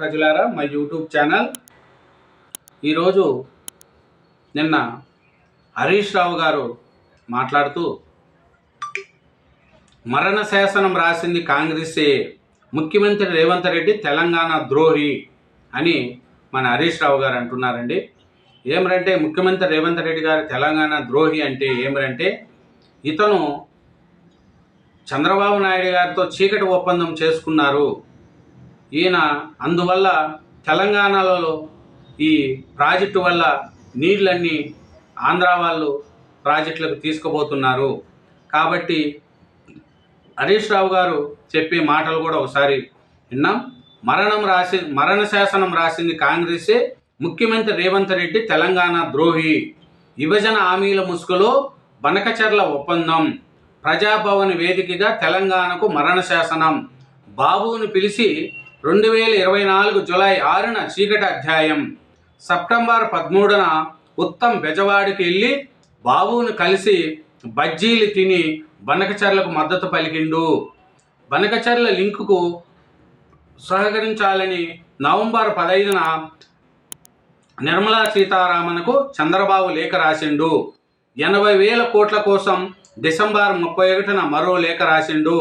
ప్రజలారా మా YouTube channel. ఈరోజు నిన్న హరీష్ రావు గారు మాట్లాడుతూ మరణ శాసనం రాసింది కాంగ్రెసే ముఖ్యమంత్రి రేవంత్ రెడ్డి తెలంగాణ ద్రోహి అని మన హరీష్ రావు గారు అంటున్నారండి. ఏమరంటే ముఖ్యమంత్రి రేవంత్ రెడ్డి గారు తెలంగాణ ద్రోహి అంటే ఏమరంటే ఇతను చంద్రబాబు నాయుడు గారితో చీకటి ఒప్పందం చేసుకున్నారు. ఈయన అందువల్ల తెలంగాణలో ఈ ప్రాజెక్టు వల్ల నీళ్ళన్నీ ఆంధ్ర వాళ్ళు ప్రాజెక్టులకు తీసుకుపోతున్నారు. కాబట్టి హరీష్ రావు గారు చెప్పే మాటలు కూడా ఒకసారి విన్నాం. మరణం రాసి మరణ శాసనం రాసింది కాంగ్రెసే ముఖ్యమంత్రి రేవంత్ రెడ్డి తెలంగాణ ద్రోహి. విభజన హామీల ముసుగులో బనకచర్ల ఒప్పందం. ప్రజాభవన్ వేదికగా తెలంగాణకు మరణ శాసనం. బాబుని పిలిచి రెండు వేల ఇరవై నాలుగు జులై ఆరున చీకటి అధ్యాయం సెప్టెంబర్ పదమూడున ఉత్తమ్ బెజవాడికి వెళ్ళి బాబును కలిసి బజ్జీలు తిని బనకచర్లకు మద్దతు పలికిండు. బనకచర్ల లింకుకు సహకరించాలని నవంబర్ పదైదున నిర్మలా సీతారామన్కు చంద్రబాబు లేఖ రాసిండు. ఎనభై వేల కోట్ల కోసం డిసెంబర్ ముప్పై ఒకటిన మరో లేఖ రాసిండు.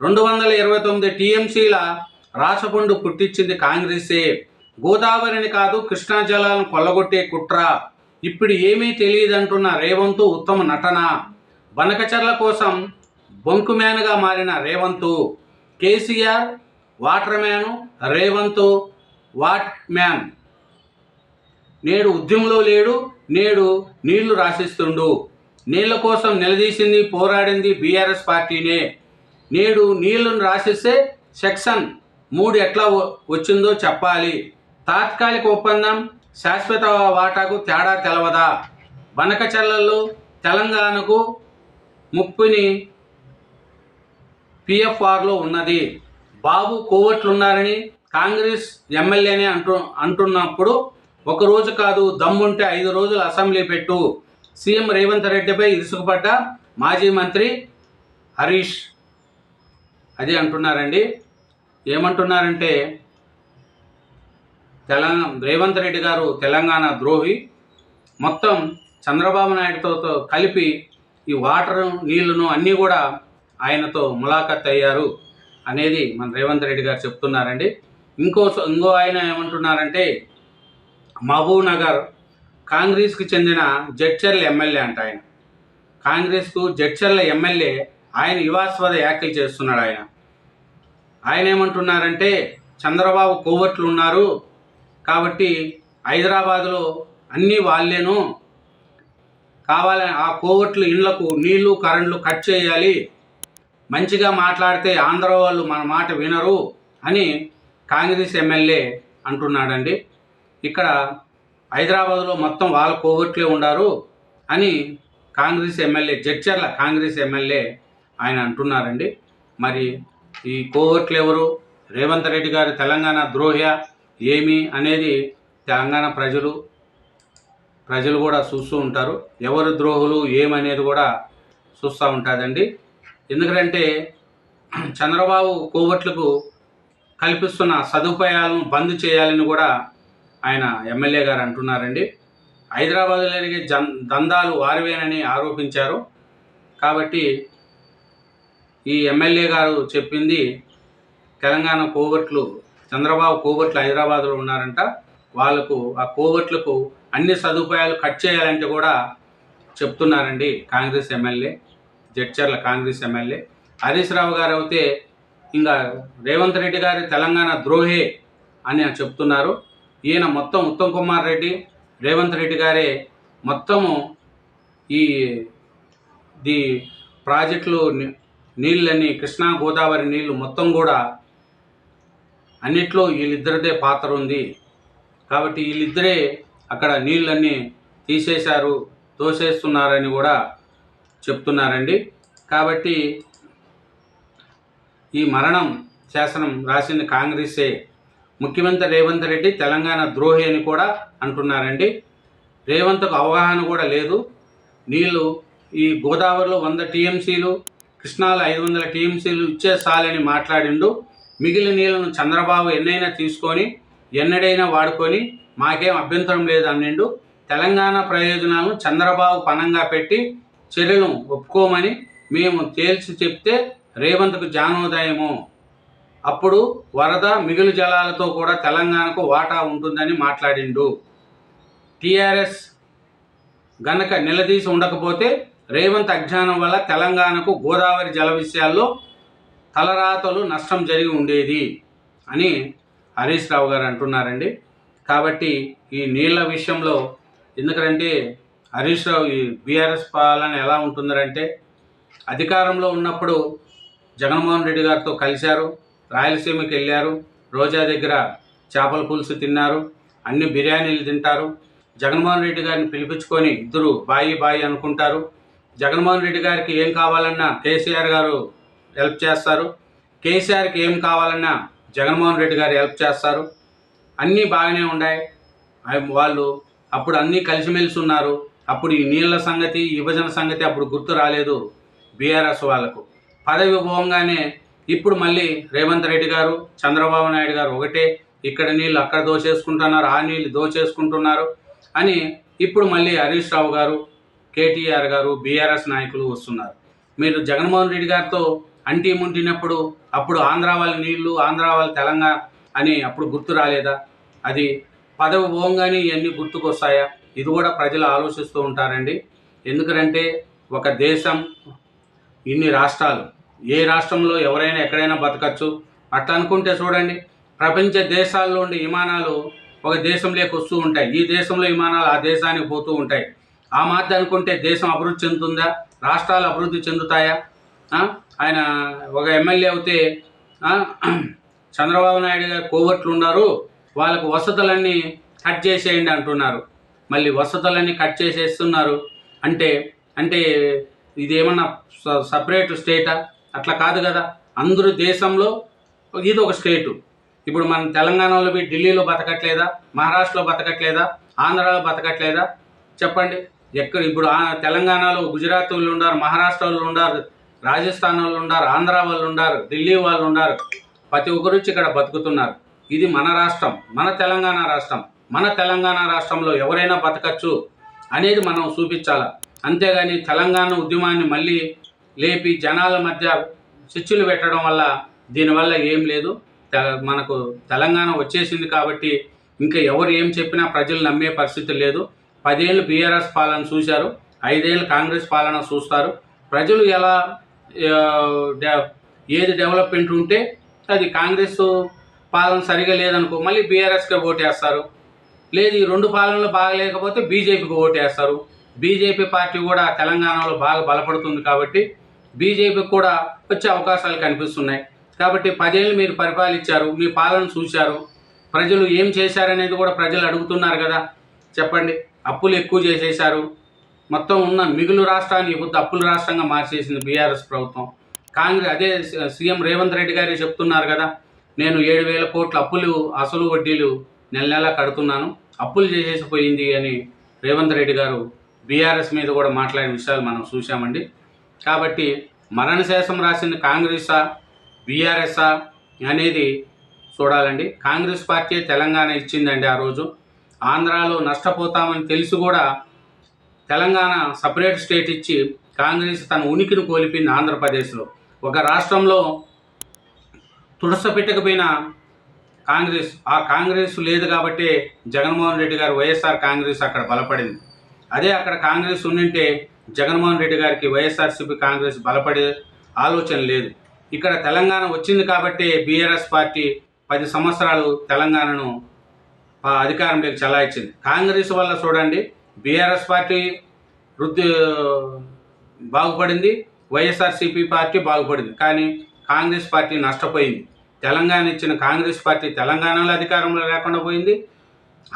రెండు వందల ఇరవై తొమ్మిది టీఎంసీల రాసపుండు పుట్టించింది కాంగ్రెసే. గోదావరిని కాదు కృష్ణా జలాలను కొల్లగొట్టే కుట్ర. ఇప్పుడు ఏమీ తెలియదంటున్న రేవంతు ఉత్తమ నటన. బనకచర్ల కోసం బొంకు మ్యాన్గా మారిన Revanth. KCR water man Revanth what man. నేడు ఉద్యమంలో లేడు నేడు నీళ్ళు రాసిస్తుండు. నీళ్ళ కోసం నిలదీసింది పోరాడింది బీఆర్ఎస్ పార్టీనే. నేడు నీళ్ళను రాసిస్తే సెక్షన్ మూడు ఎట్లా వచ్చిందో చెప్పాలి. తాత్కాలిక ఒప్పందం శాశ్వత వాటాకు తేడా తెలవదా? వనకచెల్లలు తెలంగాణకు ముప్పుని పిఎఫ్ఆర్లో ఉన్నది. బాబు కోవట్లున్నారని కాంగ్రెస్ ఎమ్మెల్యేనే అంటు అంటున్నప్పుడు ఒక రోజు కాదు దమ్ముంటే ఐదు రోజులు అసెంబ్లీ పెట్టు. సీఎం రేవంత్ రెడ్డిపై ఇరుసుకుపడ్డ మాజీ మంత్రి హరీష్. అదే అంటున్నారండి. ఏమంటున్నారంటే తెలంగాణ రేవంత్ రెడ్డి గారు తెలంగాణ ద్రోహి. మొత్తం చంద్రబాబు నాయుడుతో కలిపి ఈ వాటర్ నీళ్ళను అన్నీ కూడా ఆయనతో ములాఖత్ అయ్యారు అనేది మన రేవంత్ రెడ్డి గారు చెప్తున్నారండి. ఇంకో ఇంకో ఆయన ఏమంటున్నారంటే మహబూబ్ నగర్ కాంగ్రెస్కి చెందిన జడ్చర్ల ఎమ్మెల్యే అంట ఆయన. కాంగ్రెస్కు జడ్చర్ల ఎమ్మెల్యే ఆయన వివాస్పద వ్యాఖ్యలు చేస్తున్నాడు ఆయన. ఆయన ఏమంటున్నారంటే చంద్రబాబు కోవట్లు ఉన్నారు కాబట్టి హైదరాబాదులో అన్నీ వాళ్ళేను కావాలని ఆ కోవట్లు ఇండ్లకు నీళ్ళు కరెంట్లు కట్ చేయాలి మంచిగా మాట్లాడితే ఆంధ్ర వాళ్ళు మన మాట వినరు అని కాంగ్రెస్ ఎమ్మెల్యే అంటున్నాడండి. ఇక్కడ హైదరాబాద్లో మొత్తం వాళ్ళ కోవట్లే ఉండారు అని కాంగ్రెస్ ఎమ్మెల్యే జడ్చర్ల కాంగ్రెస్ ఎమ్మెల్యే ఆయన అంటున్నారండి. మరి ఈ కోవర్ట్లు ఎవరు? రేవంత్ రెడ్డి గారు తెలంగాణ ద్రోహ్య ఏమి అనేది తెలంగాణ ప్రజలు ప్రజలు కూడా చూస్తూ ఉంటారు. ఎవరు ద్రోహులు ఏమనేది కూడా చూస్తూ ఉంటుందండి. ఎందుకంటే చంద్రబాబు కోవట్లకు కల్పిస్తున్న సదుపాయాలను బంద్ చేయాలని కూడా ఆయన ఎమ్మెల్యే గారు అంటున్నారండి. హైదరాబాద్లో జరిగే జన్ దందాలు వారివేనని ఆరోపించారు. కాబట్టి ఈ ఎమ్మెల్యే గారు చెప్పింది తెలంగాణ కోవట్లు చంద్రబాబు కోవట్లు హైదరాబాద్లో ఉన్నారంట. వాళ్ళకు ఆ కోవట్లకు అన్ని సదుపాయాలు కట్ చేయాలంటే కూడా చెప్తున్నారండి కాంగ్రెస్ ఎమ్మెల్యే జడ్చర్ల కాంగ్రెస్ ఎమ్మెల్యే. హరీష్ రావు గారు అయితే ఇంకా రేవంత్ రెడ్డి గారి తెలంగాణ ద్రోహే అని చెప్తున్నారు. ఈయన మొత్తం ఉత్తమ్ కుమార్ రెడ్డి రేవంత్ రెడ్డి గారే మొత్తము ఈ ది ప్రాజెక్టులు నీళ్ళని కృష్ణా గోదావరి నీళ్ళు మొత్తం కూడా అన్నిట్లో వీళ్ళిద్దరిదే పాత్ర ఉంది. కాబట్టి వీళ్ళిద్దరే అక్కడ నీళ్ళన్నీ తీసేశారు తోసేస్తున్నారని కూడా చెప్తున్నారండి. కాబట్టి ఈ మరణం శాసనం రాసింది కాంగ్రెసే ముఖ్యమంత్రి రేవంత్ రెడ్డి తెలంగాణ ద్రోహి అని కూడా అంటున్నారండి. రేవంత్కు అవగాహన కూడా లేదు. నీళ్ళు ఈ గోదావరిలో వంద టీఎంసీలు కృష్ణాలో ఐదు వందల టీఎంసీలు ఇచ్చేసాలని మాట్లాడిండు. మిగిలిన నీళ్ళను చంద్రబాబు ఎన్నైనా తీసుకొని ఎన్నడైనా వాడుకొని మాకేం అభ్యంతరం లేదన్నిండు తెలంగాణ ప్రయోజనాలను చంద్రబాబు పనంగా పెట్టి చర్యలను ఒప్పుకోమని మేము తేల్చి చెప్తే రేవంత్కు జానోదయము. అప్పుడు వరద మిగులు జలాలతో కూడా తెలంగాణకు వాటా ఉంటుందని మాట్లాడిండు. టీఆర్ఎస్ గనక నిలదీసి ఉండకపోతే రేవంత్ అజ్ఞానం వల్ల తెలంగాణకు గోదావరి జల విషయాల్లో తలరాతలు నష్టం జరిగి ఉండేది అని హరీష్ రావు గారు అంటున్నారండి. కాబట్టి ఈ నీళ్ళ విషయంలో ఎందుకంటే హరీష్ రావు ఈ బీఆర్ఎస్ పాలన ఎలా ఉంటుందంటే అధికారంలో ఉన్నప్పుడు జగన్మోహన్ రెడ్డి గారితో కలిశారు రాయలసీమకి వెళ్ళారు రోజా దగ్గర చేపల పులుసు తిన్నారు అన్ని బిర్యానీలు తింటారు. జగన్మోహన్ రెడ్డి గారిని పిలిపించుకొని ఇద్దరు బాయి బాయి అనుకుంటారు. జగన్మోహన్ రెడ్డి గారికి ఏం కావాలన్నా కేసీఆర్ గారు హెల్ప్ చేస్తారు. కేసీఆర్కి ఏం కావాలన్నా జగన్మోహన్ రెడ్డి గారు హెల్ప్ చేస్తారు. అన్నీ బాగానే ఉన్నాయి. వాళ్ళు అప్పుడు అన్నీ కలిసిమెలిసి ఉన్నారు. అప్పుడు ఈ నీళ్ళ సంగతి విభజన సంగతి అప్పుడు గుర్తు రాలేదు బీఆర్ఎస్ వాళ్ళకు. పదవి పోగానే ఇప్పుడు మళ్ళీ రేవంత్ రెడ్డి గారు చంద్రబాబు నాయుడు గారు ఒకటే ఇక్కడ నీళ్ళు అక్కడ దోచేసుకుంటున్నారు ఆ నీళ్ళు దోచేసుకుంటున్నారు అని ఇప్పుడు మళ్ళీ హరీష్ రావు గారు కేటీఆర్ గారు బీఆర్ఎస్ నాయకులు వస్తున్నారు. మీరు జగన్మోహన్ రెడ్డి గారితో అంటీ ముంటినప్పుడు అప్పుడు ఆంధ్ర వాళ్ళ నీళ్ళు ఆంధ్ర వాళ్ళ తెలంగాణ అని అప్పుడు గుర్తు రాలేదా? అది పదవి పోగానే ఇవన్నీ గుర్తుకొస్తాయా? ఇది కూడా ప్రజలు ఆలోచిస్తూ ఉంటారండి. ఎందుకంటే ఒక దేశం ఇన్ని రాష్ట్రాలు ఏ రాష్ట్రంలో ఎవరైనా ఎక్కడైనా బతకచ్చు. అట్లా అనుకుంటే చూడండి ప్రపంచ దేశాల్లో ఉండే విమానాలు ఒక దేశంలోకి వస్తూ ఉంటాయి. ఈ దేశంలో విమానాలు ఆ దేశానికి పోతూ ఉంటాయి. ఆ మాత్రం అనుకుంటే దేశం అభివృద్ధి చెందుతుందా? రాష్ట్రాలు అభివృద్ధి చెందుతాయా? ఆయన ఒక ఎమ్మెల్యే అయితే చంద్రబాబు నాయుడు గారు కోవట్లు ఉన్నారు వాళ్ళకు వసతులన్నీ కట్ చేసేయండి అంటున్నారు. మళ్ళీ వసతులన్నీ కట్ చేసేస్తున్నారు. అంటే అంటే ఇది ఏమన్నా స- సపరేట్ స్టేటా? అట్లా కాదు కదా. అందరూ దేశంలో ఇది ఒక స్టేటు. ఇప్పుడు మనం తెలంగాణలో ఢిల్లీలో బతకట్లేదా? మహారాష్ట్రలో బతకట్లేదా? ఆంధ్రాలో బతకట్లేదా? చెప్పండి. ఎక్కడ ఇప్పుడు ఆ తెలంగాణలో గుజరాత్ వాళ్ళు ఉన్నారు మహారాష్ట్ర వాళ్ళు ఉన్నారు రాజస్థాన్ వాళ్ళు ఉన్నారు ఆంధ్ర వాళ్ళు ఉన్నారు ఢిల్లీ వాళ్ళు ఉన్నారు. ప్రతి ఒక్కరు వచ్చి ఇక్కడ బతుకుతున్నారు. ఇది మన రాష్ట్రం మన తెలంగాణ రాష్ట్రం మన తెలంగాణ రాష్ట్రంలో ఎవరైనా బతకచ్చు అనేది మనం చూపించాలి? అంతేగాని తెలంగాణ ఉద్యమాన్ని మళ్ళీ లేపి జనాల మధ్య చిచ్చులు పెట్టడం వల్ల దీనివల్ల ఏం లేదు. తె- మనకు తెలంగాణ వచ్చేసింది కాబట్టి ఇంకా ఎవరు ఏం చెప్పినా ప్రజలు నమ్మే పరిస్థితి లేదు. పదేళ్ళు బీఆర్ఎస్ పాలన చూశారు ఐదేళ్ళు కాంగ్రెస్ పాలన చూస్తారు. ప్రజలు ఎలా డె- ఏది డెవలప్మెంట్ ఉంటే అది కాంగ్రెస్ పాలన సరిగా లేదనుకో మళ్ళీ బీఆర్ఎస్కే ఓటేస్తారు. లేదు ఈ రెండు పాలనలు బాగలేకపోతే బీజేపీకి ఓటేస్తారు. బీజేపీ పార్టీ కూడా తెలంగాణలో బాగా బలపడుతుంది కాబట్టి బీజేపీకి కూడా వచ్చే అవకాశాలు కనిపిస్తున్నాయి. కాబట్టి పదేళ్ళు మీరు పరిపాలించారు మీ పాలన చూశారు. ప్రజలు ఏం చేశారనేది కూడా ప్రజలు అడుగుతున్నారు కదా. చెప్పండి. అప్పులు ఎక్కువ చేసేశారు. మొత్తం ఉన్న మిగులు రాష్ట్రాన్ని ఇప్పుడు అప్పుల రాష్ట్రంగా మార్చేసింది బీఆర్ఎస్ ప్రభుత్వం. కాంగ్రెస్ అదే సీఎం రేవంత్ రెడ్డి గారే చెప్తున్నారు కదా నేను ఏడు వేల కోట్ల అప్పులు అసలు వడ్డీలు నెల నెల కడుతున్నాను. అప్పులు చేసేసిపోయింది అని రేవంత్ రెడ్డి గారు బీఆర్ఎస్ మీద కూడా మాట్లాడిన విషయాలు మనం చూసామండి కాబట్టి మరణశేషం రాసింది కాంగ్రెసా బీఆర్ఎస్ఆ అనేది చూడాలండి. కాంగ్రెస్ పార్టీ తెలంగాణ ఇచ్చిందండి ఆ రోజు. ఆంధ్రాలో నష్టపోతామని తెలిసి కూడా తెలంగాణ సపరేట్ స్టేట్ ఇచ్చి కాంగ్రెస్ తన ఉనికిని కోల్పోయింది ఆంధ్రప్రదేశ్లో. ఒక రాష్ట్రంలో తుడసపెట్టకపోయిన కాంగ్రెస్ ఆ కాంగ్రెస్ లేదు కాబట్టి జగన్మోహన్ రెడ్డి గారు వైఎస్ఆర్ కాంగ్రెస్ అక్కడ బలపడింది. అదే అక్కడ కాంగ్రెస్ ఉండింటే జగన్మోహన్ రెడ్డి గారికి వైఎస్ఆర్సీపీ కాంగ్రెస్ బలపడే ఆలోచన లేదు. ఇక్కడ తెలంగాణ వచ్చింది కాబట్టి బీఆర్ఎస్ పార్టీ పది సంవత్సరాలు తెలంగాణను అధికారంలోకి చలాయించింది కాంగ్రెస్ వల్ల చూడండి బీఆర్ఎస్ పార్టీ వృద్ధి బాగుపడింది వైఎస్ఆర్సీపీ పార్టీ బాగుపడింది. కానీ కాంగ్రెస్ పార్టీ నష్టపోయింది. తెలంగాణ ఇచ్చిన కాంగ్రెస్ పార్టీ తెలంగాణలో అధికారంలో లేకుండా పోయింది.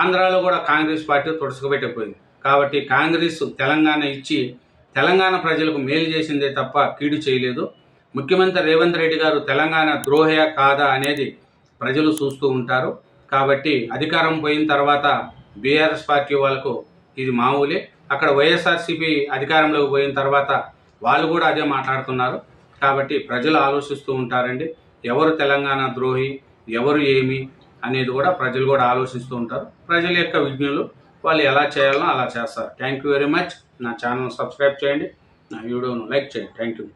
ఆంధ్రాలో కూడా కాంగ్రెస్ పార్టీ తుడుచుకుపెట్టకపోయింది కాబట్టి కాంగ్రెస్ తెలంగాణ ఇచ్చి తెలంగాణ ప్రజలకు మేలు చేసిందే తప్ప కీడు చేయలేదు. ముఖ్యమంత్రి రేవంత్ రెడ్డి గారు తెలంగాణ ద్రోహయ కాదా అనేది ప్రజలు చూస్తూ ఉంటారు. కాబట్టి అధికారం పోయిన తర్వాత బీఆర్ఎస్ పార్టీ వాళ్ళకు ఇది మామూలే అక్కడ వైఎస్ఆర్సీపీ అధికారంలోకి పోయిన తర్వాత వాళ్ళు కూడా అదే మాట్లాడుతున్నారు. కాబట్టి ప్రజలు ఆలోచిస్తూ ఉంటారండి. ఎవరు తెలంగాణ ద్రోహి ఎవరు ఏమి అనేది కూడా ప్రజలు కూడా ఆలోచిస్తూ ఉంటారు. ప్రజల యొక్క విజ్ఞులు వాళ్ళు ఎలా చేయాలనో అలా చేస్తారు. థ్యాంక్ యూ వెరీ మచ్ నా ఛానల్ సబ్స్క్రైబ్ చేయండి. నా వీడియోను లైక్ చేయండి. Thank you